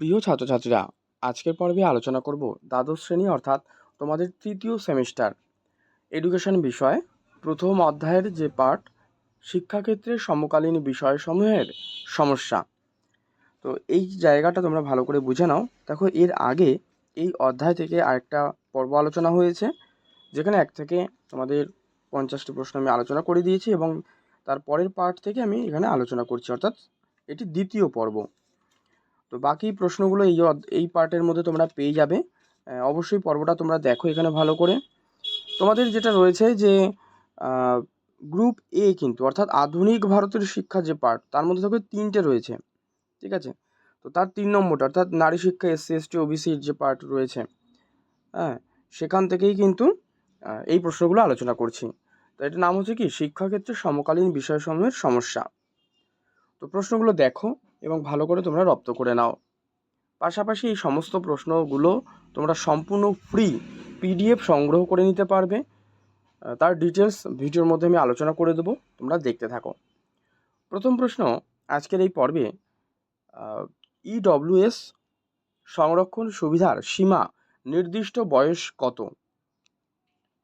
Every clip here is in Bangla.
প্রিয় ছাত্রছাত্রীরা, আজকের পর্বে আলোচনা করব দ্বাদশ শ্রেণি অর্থাৎ তোমাদের তৃতীয় সেমিস্টার। এডুকেশন বিষয়, প্রথম অধ্যায়ের যে পার্ট শিক্ষাক্ষেত্রে সমকালীন বিষয়সমূহের সমস্যা। তো এই জায়গাটা তোমরা ভালো করে বুঝে নাও। দেখো, এর আগে এই অধ্যায় থেকে আরেকটা পর্ব আলোচনা হয়েছে, যেখানে এক থেকে তোমাদের পঞ্চাশটি প্রশ্ন আমি আলোচনা করে দিয়েছি এবং তার পরের পার্ট থেকে আমি এখানে আলোচনা করছি। অর্থাৎ এটি দ্বিতীয় পর্ব। তো বাকি প্রশ্নগুলো এই এই পার্টের মধ্যে তোমরা পেয়ে যাবে। অবশ্যই পর্বটা তোমরা দেখো এখানে ভালো করে। তোমাদের যেটা রয়েছে যে গ্রুপ এ কিন্তু, অর্থাৎ আধুনিক ভারতের শিক্ষা যে পার্ট, তার মধ্যে দেখো তিনটে রয়েছে। ঠিক আছে? তো তার তিন নম্বরটা, অর্থাৎ নারী শিক্ষা এসসি এসটি ওবিসির যে পার্ট রয়েছে। হ্যাঁ সেখান থেকেই কিন্তু এই প্রশ্নগুলো আলোচনা করছি। তো এটার নাম হচ্ছে কি? শিক্ষাক্ষেত্রে সমকালীন বিষয়সমূহের সমস্যা। তো প্রশ্নগুলো দেখো। এবং ভালো করে তোমরা রপ্ত করে নাও। পাশাপাশি এই সমস্ত প্রশ্নগুলো তোমরা সম্পূর্ণ ফ্রি পিডিএফ সংগ্রহ করে নিতে পারবে। তার ডিটেলস ভিডিওর মধ্যে আমি আলোচনা করে দেবো, তোমরা দেখতে থাকো। প্রথম প্রশ্ন, আজকের এই পর্বে ইডব্লিউএস সংরক্ষণ সুবিধার সীমা নির্দিষ্ট বয়স কত?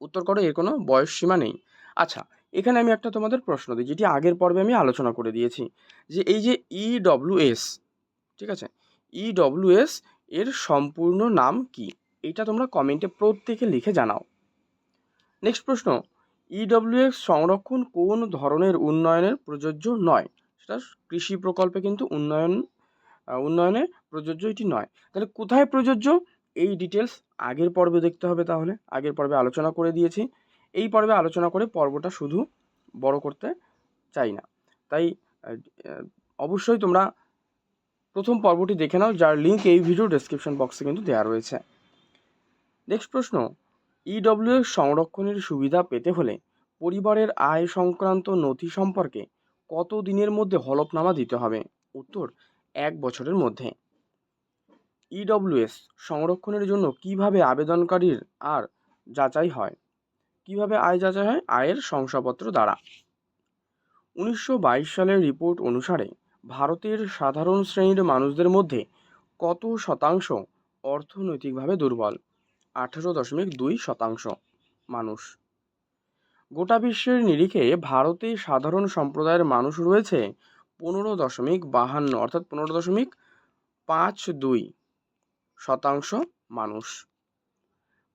উত্তর করো, এর কোনো বয়স সীমা নেই। আচ্ছা এখানে আমি একটা তোমাদের প্রশ্ন দিই, যেটি আগের পর্বে আমি আলোচনা করে দিয়েছি, যে এই যে ইডব্লিউএস ঠিক আছে? ইডব্লিউএস এর সম্পূর্ণ নাম কি? এটা তোমরা কমেন্টে প্রত্যেকে লিখে জানাও। নেক্সট প্রশ্ন ইডব্লিউএস সংরক্ষণ কোন ধরনের উন্নয়নের প্রযোজ্য নয়? সেটা কৃষি প্রকল্পে কিন্তু উন্নয়ন উন্নয়নে প্রযোজ্য এটি নয়। তাহলে কোথায় প্রযোজ্য? এই ডিটেলস আগের পর্বে দেখতে হবে তাহলে। আগের পর্বে আলোচনা করে দিয়েছি। এই পর্বে আলোচনা করে পর্বটা শুধু বড় করতে চাই না। তাই অবশ্যই তোমরা প্রথম পর্বটি দেখে নাও, যার লিঙ্ক এই ভিডিও ডেসক্রিপশন বক্সে কিন্তু দেওয়া রয়েছে। নেক্সট প্রশ্ন ইডব্লিউএস সংরক্ষণের সুবিধা পেতে হলে পরিবারের আয় সংক্রান্ত নথি সম্পর্কে কত দিনের মধ্যে হলফনামা দিতে হবে? উত্তর, এক বছরের মধ্যে। ইডব্লিউএস সংরক্ষণের জন্য কীভাবে আবেদনকারীর আর যাচাই হয়? কীভাবে আয় যাচাই হয়? আয়ের শংসাপত্র দ্বারা। উনিশশো বাইশ সালের রিপোর্ট অনুসারে ভারতের সাধারণ শ্রেণির মানুষদের মধ্যে কত শতাংশ অর্থনৈতিকভাবে দুর্বল? আঠেরো দশমিক দুই শতাংশ মানুষ। গোটা বিশ্বের নিরিখে ভারতে সাধারণ সম্প্রদায়ের মানুষ রয়েছে পনেরো দশমিক বাহান্ন অর্থাৎ পনেরো দশমিক পাঁচ দুই শতাংশ মানুষ।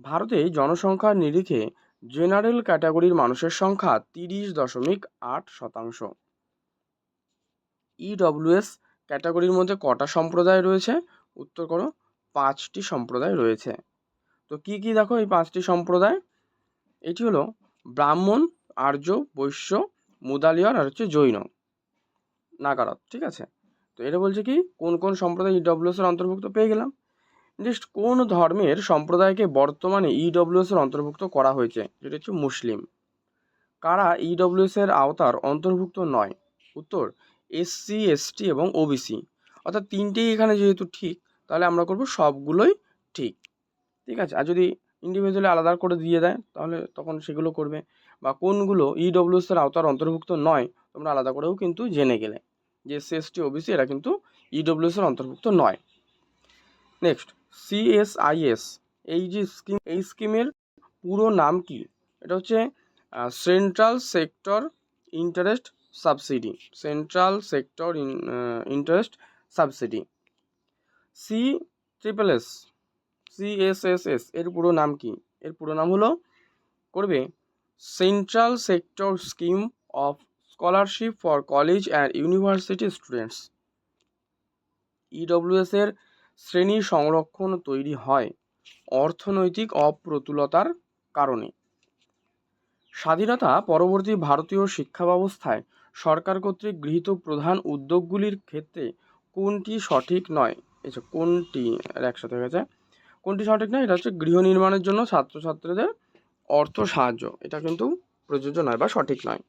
ভারতে জনসংখ্যার নিরিখে জেনারেল ক্যাটাগরির মানুষের সংখ্যা তিরিশ দশমিক আট শতাংশ। ইডব্লিউএস ক্যাটাগরির মধ্যে কটা সম্প্রদায় রয়েছে? উত্তর করো, পাঁচটি সম্প্রদায় রয়েছে। তো কি কি দেখো এই পাঁচটি সম্প্রদায়? এটি হলো ব্রাহ্মণ, আর্য, বৈশ্য, মুদালিয়ার আর হচ্ছে জৈন নাগারত ঠিক আছে? তো এটা বলছে কি, কোন কোন সম্প্রদায় ইডব্লিউএস এর অন্তর্ভুক্ত পেয়ে গেলাম? নেক্সট কোন ধর্মের সম্প্রদায়কে বর্তমানে ইডব্লিউএস এর অন্তর্ভুক্ত করা হয়েছে? যেটা হচ্ছে মুসলিম। কারা ইডব্লিউএস এর আওতার অন্তর্ভুক্ত নয়? উত্তর এসসি এসটি এবং ওবিসি অর্থাৎ তিনটেই এখানে যেহেতু ঠিক, তাহলে আমরা করব সবগুলোই ঠিক। ঠিক আছে? আর যদি ইন্ডিভিজুয়ালি আলাদা করে দিয়ে দেয়, তাহলে তখন সেগুলো করবে। বা কোনগুলো ইডব্লিউএস এর আওতার অন্তর্ভুক্ত নয়, তোমরা আলাদা করেও কিন্তু জেনে গেলে। যে এসসি এসটি ওবিসি এরা কিন্তু ইডব্লিউএস এর অন্তর্ভুক্ত নয়। নেক্সট সিএসআইএস এই যে স্কিম, এই স্কিমের পুরো নাম কি? এটা হচ্ছে central sector interest subsidy central sector interest subsidy C triple S CSSS এর পুরো নাম কি? এর পুরো নাম হলো, করবে central sector scheme of scholarship for college and university students EWS এর শ্রেণি সংরক্ষণ তৈরি হয় অর্থনৈতিক অপ্রতুলতার কারণে। স্বাধীনতা পরবর্তী ভারতীয় শিক্ষা ব্যবস্থায় সরকার কর্তৃক গৃহীত প্রধান উদ্যোগগুলির ক্ষেত্রে কোনটি সঠিক নয়? এই কোনটি একসাথে গেছে কোনটি সঠিক নয়? এটা হচ্ছে গৃহ নির্মাণের জন্য ছাত্রছাত্রীদের অর্থ সাহায্য। এটা কিন্তু প্রযোজ্য নয় বা সঠিক নয়।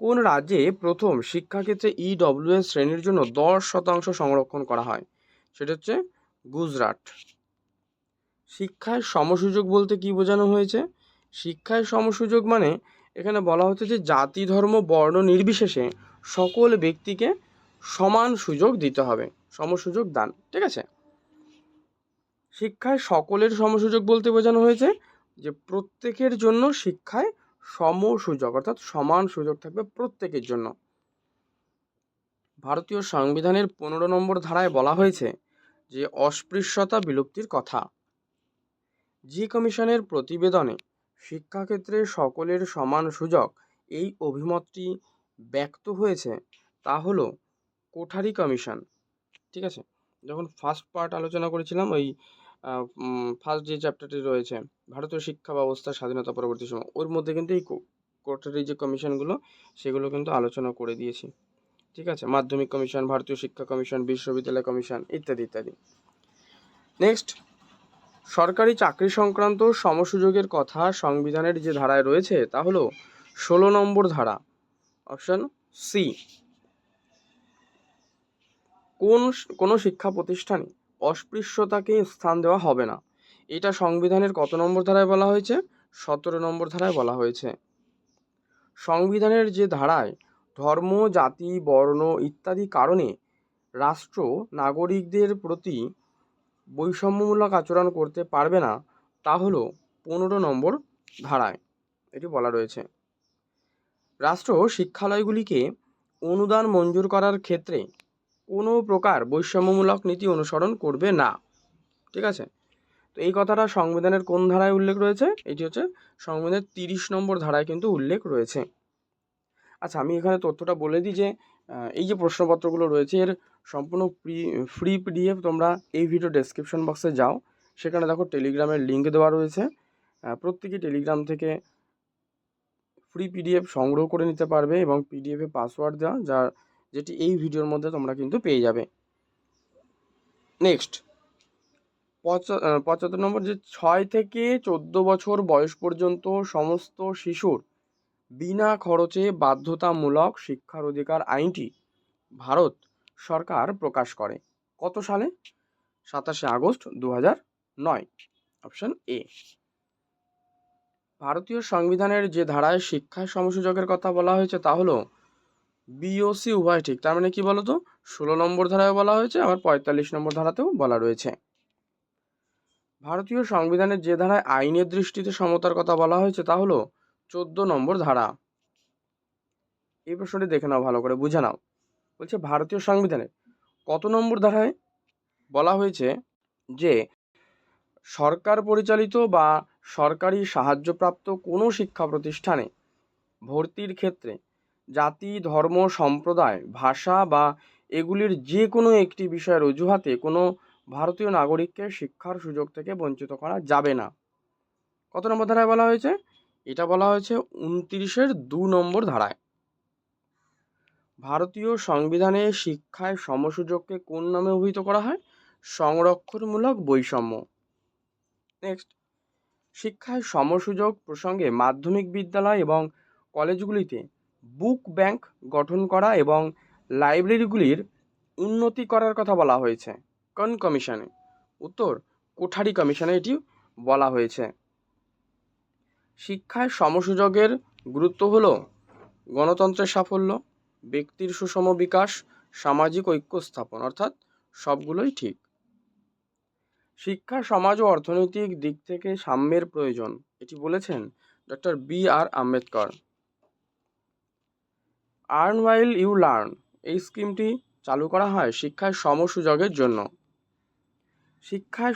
কোন রাজ্যে প্রথম শিক্ষাক্ষেত্রে ইডব্লিউএস শ্রেণির জন্য দশ শতাংশ সংরক্ষণ করা হয়? সেটা হচ্ছে গুজরাট। শিক্ষায় সমসুযোগ বলতে কি বোঝানো হয়েছে? শিক্ষায় সমসুযোগ মানে এখানে বলা হচ্ছে যে জাতি, ধর্ম, বর্ণ নির্বিশেষে সকল ব্যক্তিকে সমান সুযোগ দিতে হবে, সমসুযোগ দান, ঠিক আছে? শিক্ষায় সকলের সমসুযোগ বলতে বোঝানো হয়েছে যে প্রত্যেকের জন্য শিক্ষায় সম সুযোগ অর্থাৎ সমান সুযোগ থাকবে প্রত্যেকের জন্য। ভারতীয় সংবিধানের পনেরো নম্বর ধারায় বলা হয়েছে যে অস্পৃশ্যতা বিলুপ্তির কথা। জি কমিশনের প্রতিবেদনে শিক্ষাক্ষেত্রে সকলের সমান সুযোগ এই অভিমতটি ব্যক্ত হয়েছে, তা হলো কোঠারি কমিশন। ঠিক আছে? যখন ফার্স্ট পার্ট আলোচনা করেছিলাম, ওই ফার্স্ট যে চ্যাপ্টারটি রয়েছে, ভারতীয় শিক্ষা ব্যবস্থা স্বাধীনতা পরবর্তী সময়, ওর মধ্যে কিন্তু এই কো- কোঠারি যে কমিশনগুলো, সেগুলো কিন্তু আলোচনা করে দিয়েছি। ঠিক আছে? মাধ্যমিক কমিশন, ভারতীয় শিক্ষা কমিশন, বিশ্ববিদ্যালয় কমিশন ইত্যাদি ইত্যাদি। নেক্সট সরকারি চাকরি সংক্রান্ত সমসুযোগের কথা সংবিধানের যে ধারায় রয়েছে, তা হলো ষোলো নম্বর ধারা অপশন সি কোন কোনো শিক্ষা প্রতিষ্ঠানে অস্পৃশ্যতাকে স্থান দেওয়া হবে না। এটা সংবিধানের কত নম্বর ধারায় বলা হয়েছে? সতেরো নম্বর ধারায় বলা হয়েছে। সংবিধানের যে ধারায় ধর্ম, জাতি, বর্ণ ইত্যাদি কারণে রাষ্ট্র নাগরিকদের প্রতি বৈষম্যমূলক আচরণ করতে পারবে না, তা হলো পনেরো নম্বর ধারায়। এটি বলা রয়েছে। রাষ্ট্র শিক্ষালয়গুলিকে অনুদান মঞ্জুর করার ক্ষেত্রে কোনো প্রকার বৈষম্যমূলক নীতি অনুসরণ করবে না। ঠিক আছে? তো এই কথাটা সংবিধানের কোন ধারায় উল্লেখ রয়েছে? এটি হচ্ছে সংবিধানের তিরিশ নম্বর ধারায় কিন্তু উল্লেখ রয়েছে। আচ্ছা আমি এখানে তথ্যটা বলে দিই যে এই যে প্রশ্নপত্রগুলো রয়েছে, এর সম্পূর্ণ ফ্রি ফ্রি পিডিএফ তোমরা এই ভিডিও ডেসক্রিপশন বক্সে যাও। সেখানে দেখো টেলিগ্রামের লিঙ্ক দেওয়া রয়েছে। প্রত্যেকে টেলিগ্রাম থেকে ফ্রি পিডিএফ সংগ্রহ করে নিতে পারবে এবং পিডিএফে পাসওয়ার্ড দেওয়া যার যেটি এই ভিডিওর মধ্যে তোমরা কিন্তু পেয়ে যাবে। নেক্সট পঁচাত্তর নম্বর যে ছয় থেকে চোদ্দ বছর বয়স পর্যন্ত সমস্ত শিশুর বিনা খরচে বাধ্যতামূলক শিক্ষার অধিকার আইনটি ভারত সরকার প্রকাশ করে। কত সালে? সাতাশে আগস্ট দু নয়। Option A. ভারতীয় সংবিধানের যে ধারায় শিক্ষা সমসুযোগের কথা বলা হয়েছে তা হলো বিওসি উভয় ঠিক। তার মানে কি বলতো? ষোলো নম্বর ধারায় বলা হয়েছে, আবার পঁয়তাল্লিশ নম্বর ধারাতেও বলা রয়েছে। ভারতীয় সংবিধানের যে ধারায় আইনের দৃষ্টিতে সমতার কথা বলা হয়েছে তা হলো চোদ্দ নম্বর ধারা। এই প্রশ্নটি দেখে নাও, ভালো করে বুঝে নাও। বলছে, ভারতীয় সংবিধানে কত নম্বর ধারায় বলা হয়েছে যে, সরকার পরিচালিত বা সরকারি সাহায্যপ্রাপ্ত কোনো শিক্ষা প্রতিষ্ঠানে ভর্তির ক্ষেত্রে জাতি, ধর্ম, সম্প্রদায়, ভাষা বা এগুলির যে কোনো একটি বিষয়ের অজুহাতে কোনো ভারতীয় নাগরিককে শিক্ষার সুযোগ থেকে বঞ্চিত করা যাবে না। কত নম্বর ধারায় বলা হয়েছে? এটা বলা হয়েছে উনত্রিশের দু নম্বর ধারায়। ভারতীয় সংবিধানে শিক্ষায় সমসুযোগকে কোন নামে অভিহিত করা হয়? সংরক্ষণমূলক বৈষম্য। নেক্সট শিক্ষায় সমসুযোগ প্রসঙ্গে মাধ্যমিক বিদ্যালয় এবং কলেজগুলিতে বুক ব্যাংক গঠন করা এবং লাইব্রেরিগুলির উন্নতি করার কথা বলা হয়েছে। কোন কমিশনে উত্তর, কোঠারি কমিশনে এটি বলা হয়েছে। শিক্ষায় সমসুযোগের গুরুত্ব হল গণতন্ত্রের সাফল্য, ব্যক্তির সুষম বিকাশ, সামাজিক ঐক্য স্থাপন, অর্থাৎ সবগুলোই ঠিক। শিক্ষা, সমাজ ও অর্থনৈতিক দিক থেকে সাম্যের প্রয়োজন, এটি বলেছেন doctor B R Ambedkar. Earn while you learn, এই স্কিমটি চালু করা হয় শিক্ষায় সমসুযোগের জন্য। শিক্ষায়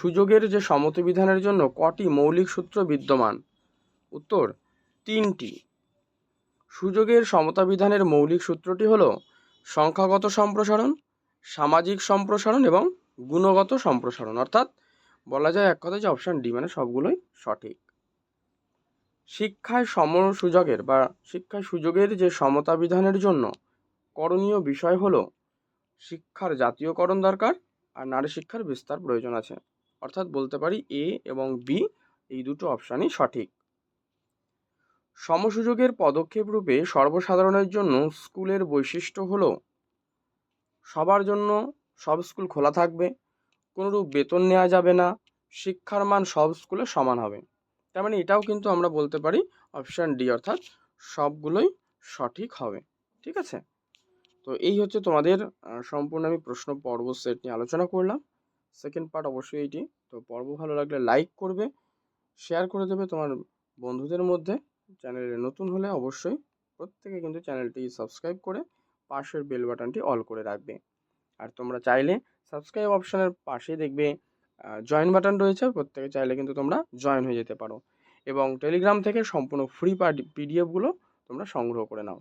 সুযোগের যে সমতবিধানের জন্য কটি মৌলিক সূত্র বিদ্যমান উত্তর তিনটি। সুযোগের সমতা বিধানের মৌলিক সূত্রটি হলো সংখ্যাগত সম্প্রসারণ, সামাজিক সম্প্রসারণ এবং গুণগত সম্প্রসারণ। অর্থাৎ বলা যায় এক কথায় যে অপশান ডি মানে সবগুলোই সঠিক। শিক্ষায় সম সুযোগের বা শিক্ষায় সুযোগের যে সমতা বিধানের জন্য করণীয় বিষয় হলো শিক্ষার জাতীয়করণ দরকার আর নারী শিক্ষার বিস্তার প্রয়োজন আছে। অর্থাৎ বলতে পারি এ এবং বি এই দুটো অপশানই সঠিক। সমসুযোগের পদক্ষেপ রূপে সর্বসাধারণের জন্য স্কুলের বৈশিষ্ট্য হলো, সবার জন্য সব স্কুল খোলা থাকবে, কোনোরূপ বেতন নেওয়া যাবে না, শিক্ষার মান সব স্কুলে সমান হবে। তার মানে এটাও কিন্তু আমরা বলতে পারি অপশান ডি অর্থাৎ সবগুলোই সঠিক হবে, ঠিক আছে? তো এই হচ্ছে তোমাদের সম্পূর্ণ আমি প্রশ্ন পর্ব সেট নিয়ে আলোচনা করলাম। সেকেন্ড পার্ট অবশ্যই এইটি তো পর্ব ভালো লাগলে লাইক করবে, শেয়ার করে দেবে তোমার বন্ধুদের মধ্যে। চ্যানেলে নতুন হলে অবশ্যই প্রত্যেকে কিন্তু চ্যানেলটি সাবস্ক্রাইব করে পাশের বেল বাটনটি অল করে রাখবে। আর তোমরা চাইলে সাবস্ক্রাইব অপশানের পাশে দেখবে জয়েন বাটন রয়েছে, প্রত্যেকে চাইলে কিন্তু তোমরা জয়েন হয়ে যেতে পারো। এবং টেলিগ্রাম থেকে সম্পূর্ণ ফ্রি পিডিএফগুলো তোমরা সংগ্রহ করে নাও।